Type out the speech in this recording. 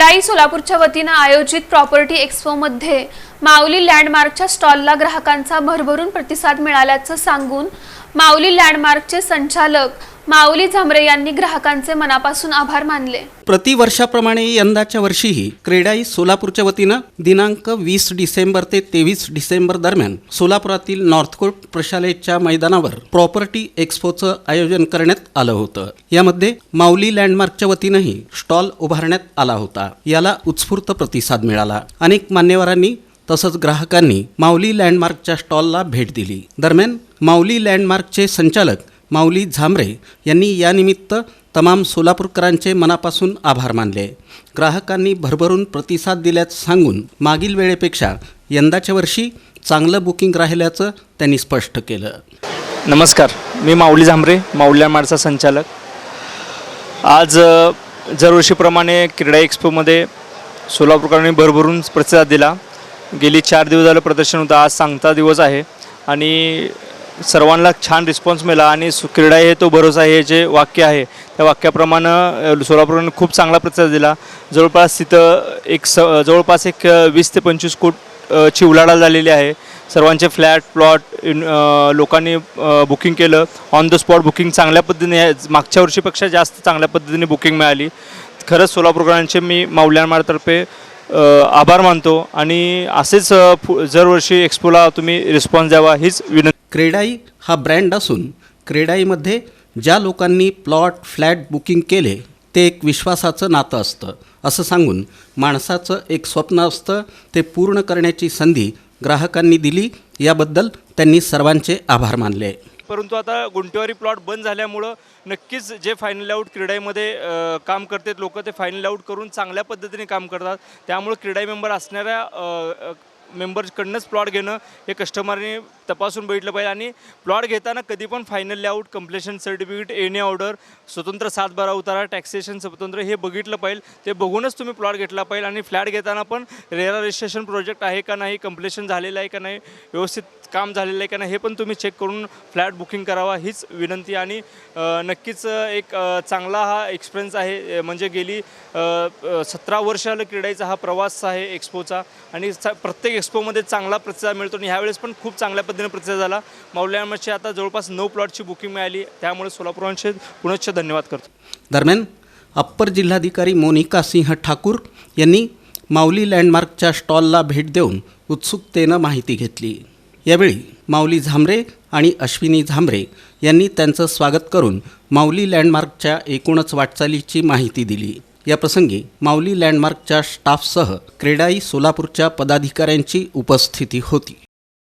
क्रेडाई सोलापूरच्या वतीनं आयोजित प्रॉपर्टी एक्स्पोमध्ये माऊली लँडमार्कच्या स्टॉलला ग्राहकांचा भरभरून प्रतिसाद मिळाल्याचं सांगून माऊली लँडमार्कचे संचालक माऊली झांबरे यांनी ग्राहकांचे मनापासून आभार मानले. प्रतिवर्षाप्रमाणे यंदाच्या वर्षीही क्रेडाई सोलापूरच्या वतीनं दिनांक वीस डिसेंबर ते तेवीस डिसेंबर दरम्यान सोलापुरातील नॉर्थकोट प्रशालेच्या मैदानावर प्रॉपर्टी एक्स्पोचं आयोजन करण्यात आलं होतं. यामध्ये माऊली लँडमार्कच्या वतीनंही स्टॉल उभारण्यात आला होता. याला उत्स्फूर्त प्रतिसाद मिळाला. अनेक मान्यवरांनी तसंच ग्राहकांनी माऊली लँडमार्कच्या स्टॉलला भेट दिली. दरम्यान माऊली लँडमार्कचे संचालक माऊली झांबरे यांनी यानिमित्त तमाम सोलापूरकरांचे मनापासून आभार मानले. ग्राहकांनी भरभरून प्रतिसाद दिल्याचं सांगून मागील वेळेपेक्षा यंदाच्या वर्षी चांगलं बुकिंग राहिल्याचं त्यांनी स्पष्ट केलं. नमस्कार मी माऊली झांबरे माऊल्या माडचा संचालक. आज दरवर्षीप्रमाणे क्रीडा एक्स्पोमध्ये सोलापूरकरांनी भरभरून प्रतिसाद दिला. गेली चार दिवस झालं प्रदर्शन होतं आज सांगता दिवस आहे. आणि सर्वांना छान रिस्पॉन्स मिळाला आणि क्रीडा हे तो भरोसा हे जे वाक्य आहे त्या वाक्याप्रमाणे सोलापूरने सोलापूरकरांनी खूप चांगला प्रतिसाद दिला. जवळपास तिथं एक स जवळपास एक वीस ते पंचवीस कोट ची उलाढाल झालेली आहे. सर्वांचे फ्लॅट प्लॉट लोकांनी बुकिंग केलं. ऑन द स्पॉट बुकिंग चांगल्या पद्धतीने मागच्या वर्षीपेक्षा जास्त चांगल्या पद्धतीने बुकिंग मिळाली. खरंच सोलापूरकरांचे मी माऊल्यामाळतर्फे आभार मानतो. आणि असेच फु दरवर्षी एक्सपोला तुम्ही रिस्पॉन्स द्यावा हीच विनंती क्रेडाई हा ब्रँड असून क्रेडाईमध्ये ज्या लोकांनी प्लॉट फ्लॅट बुकिंग केले ते एक विश्वासाचं नातं असतं. असं सांगून माणसाचं एक स्वप्न असतं. ते पूर्ण करण्याची संधी ग्राहकांनी दिली. याबद्दल त्यांनी सर्वांचे आभार मानले. परंतु आता गुंटेवारी प्लॉट बंद झाल्यामुळं नक्कीच जे फायनल आउट क्रीडाईमध्ये काम करतात लोक ते फायनल आउट करून चांगल्या पद्धतीने काम करतात. त्यामुळं क्रीडाई मेंबर असणाऱ्या अ, मेंबर्सकडनंच प्लॉट घेणं हे कस्टमरने तपासून बघितलं पाहिजे. आणि प्लॉट घेताना कधी पण final layout completion certificate any order स्वतंत्र सात बारा उतारा टॅक्सेशन स्वतंत्र हे बघितलं पाहिजे. ते बघूनच तुम्ही प्लॉट घेतला पाहिजे. आणि फ्लॅट घेताना पण रेरा रजिस्ट्रेशन प्रोजेक्ट आहे का नाही कम्प्लेशन झालेलं आहे का नाही व्यवस्थित काम झालेलं आहे का नाही हे पण तुम्ही चेक करून फ्लॅट बुकिंग करावा हीच विनंती. आणि नक्कीच एक चांगला हा एक्सपिरियन्स आहे म्हणजे गेली सतरा वर्षाला क्रीडाईचा हा प्रवास आहे एक्सपोचा आणि स- प्रत्येक एक्सपोमध्ये चांगला प्रतिसाद मिळतो. आणि ह्यावेळेस पण खूप चांगल्या पद्धतीने प्रतिसाद झाला. माऊल्यामध्ये आता जवळपास नऊ प्लॉटची बुकिंग मिळाली. त्यामुळे सोलापूरांचे पुनश्च धन्यवाद करतो. दरम्यान अप्पर जिल्हाधिकारी मोनिका सिंह ठाकूर यांनी माऊली लँडमार्कच्या स्टॉलला भेट देऊन उत्सुकतेनं माहिती घेतली. यावेळी माऊली झांबरे आणि अश्विनी झांबरे यांनी त्यांचं स्वागत करून माऊली लँडमार्कच्या एकूणच वाटचालीची माहिती दिली. याप्रसंगी माऊली लँडमार्कच्या स्टाफसह क्रेडाई सोलापूरच्या पदाधिकाऱ्यांची उपस्थिती होती.